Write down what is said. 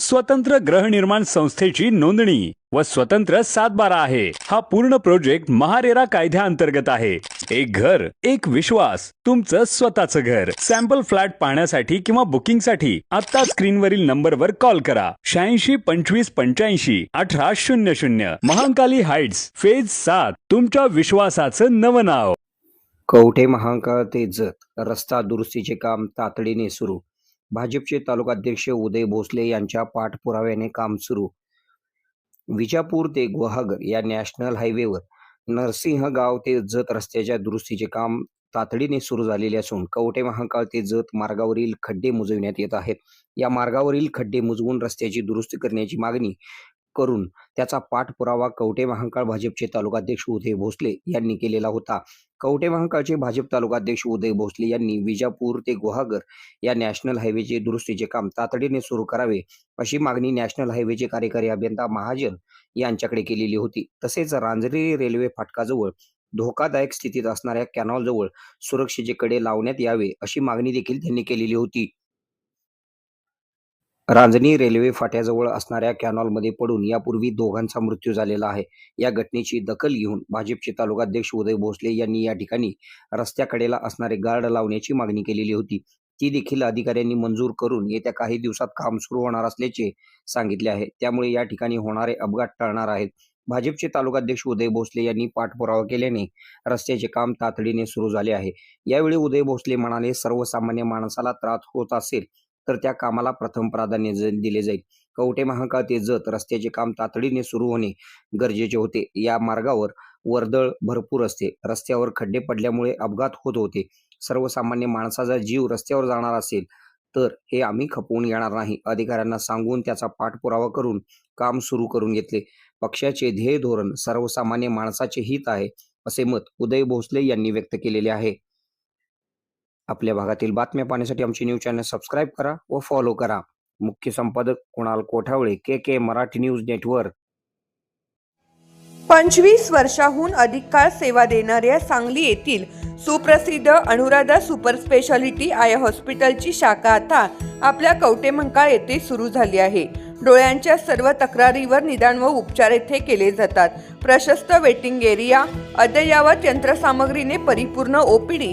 स्वतंत्र गृहनिर्माण संस्थेची नोंदणी व स्वतंत्र सातबारा आहे. हा पूर्ण प्रोजेक्ट महारेरा कायद्याअंतर्गत आहे. एक घर एक विश्वास तुमचं स्वतःचं घर. सॅम्पल फ्लॅट पाहण्यासाठी किंवा बुकिंगसाठी आता स्क्रीनवरील नंबरवर कॉल करा. शहाऐंशी पंचवीस पंच्याऐंशी अठरा शून्य शून्य. महांकाली हाइट्स फेज सात तुमच्या विश्वासाचं नवं नाव. कवठे महांकाळ ते जत रस्ता दुरुस्तीचे काम तातडीने सुरू. भाजपचे तालुकाध्यक्ष उदय भोसले यांच्या पाठपुराव्याने काम सुरू. विजापूर ते गुहागर या नॅशनल हायवेवर नरसिंह गाव ते जत रस्त्याच्या दुरुस्तीचे काम तातडीने सुरू झालेले असून कवटे महाकाळ ते जत मार्गावरील खड्डे मुजविण्यात येत आहेत. या मार्गावरील खड्डे मुजवून रस्त्याची दुरुस्ती करण्याची मागणी करून त्याचा पाठपुरावा कवटे महांकाळ भाजपचे तालुकाध्यक्ष उदय भोसले यांनी केलेला होता. कवटे महांकाळचे भाजप तालुकाध्यक्ष उदय भोसले यांनी विजापूर ते गुहागर या नॅशनल हायवेचे दुरुस्तीचे काम तातडीने सुरू करावे अशी मागणी नॅशनल हायवेचे कार्यकारी अभियंता महाजन यांच्याकडे केलेली होती. तसेच रांजरी रेल्वे फाटकाजवळ धोकादायक स्थितीत असणाऱ्या कॅनॉलजवळ सुरक्षेचे कडे लावण्यात यावे अशी मागणी देखील त्यांनी केलेली होती. रांजणी रेल्वे फाट्याजवळ असणाऱ्या कॅनॉलमध्ये पडून यापूर्वी दोघांचा मृत्यू झालेला आहे. या घटनेची दखल घेऊन भाजपचे तालुकाध्यक्ष उदय भोसले यांनी या ठिकाणी रस्त्याकडेला असणारे गार्ड लावण्याची मागणी केलेली होती. ती देखील अधिकाऱ्यांनी मंजूर करून येत्या काही दिवसात काम सुरू होणार असल्याचे सांगितले आहे. त्यामुळे या ठिकाणी होणारे अपघात टळणार आहेत. भाजपचे तालुकाध्यक्ष उदय भोसले यांनी पाठपुरावा केल्याने रस्त्याचे काम तातडीने सुरू झाले आहे. यावेळी उदय भोसले म्हणाले सर्वसामान्य माणसाला त्रास होत असेल तर त्या कामाला प्रथम प्राधान्य ज- दिले जाईल. कवटे महाकाळ ते जत रस्त्याचे काम तातडीने सुरू होणे गरजेचे होते. या मार्गावर वर्दळ भरपूर असते. रस्त्यावर खड्डे पडल्यामुळे अपघात होत होते. सर्वसामान्य माणसाचा जीव रस्त्यावर जाणार असेल तर हे आम्ही खपवून येणार नाही. अधिकाऱ्यांना सांगून त्याचा पाठपुरावा करून काम सुरू करून घेतले. पक्षाचे ध्येय धोरण सर्वसामान्य माणसाचे हित आहे असे मत उदय भोसले यांनी व्यक्त केलेले आहे. आपल्या भागातील बातम्या पाहण्यासाठी आमचे न्यूज चॅनल सबस्क्राईब करा व फॉलो करा. मुख्य संपादक Kunal Kothawale K K Marathi news network पंचवीस वर्षाहून अधिक काळ सेवा देणाऱ्या सांगली येथील सुप्रसिद्ध अनुराधा सुपर स्पेशालिटी आय हॉस्पिटलची शाखा आता आपल्या कवटे मंकाळ येथे सुरू झाली आहे. डोळ्यांच्या सर्व तक्रारीवर निदान व उपचार येथे केले जातात. प्रशस्त वेटिंग एरिया अद्ययावत यंत्रसामग्रीने परिपूर्ण ओपीडी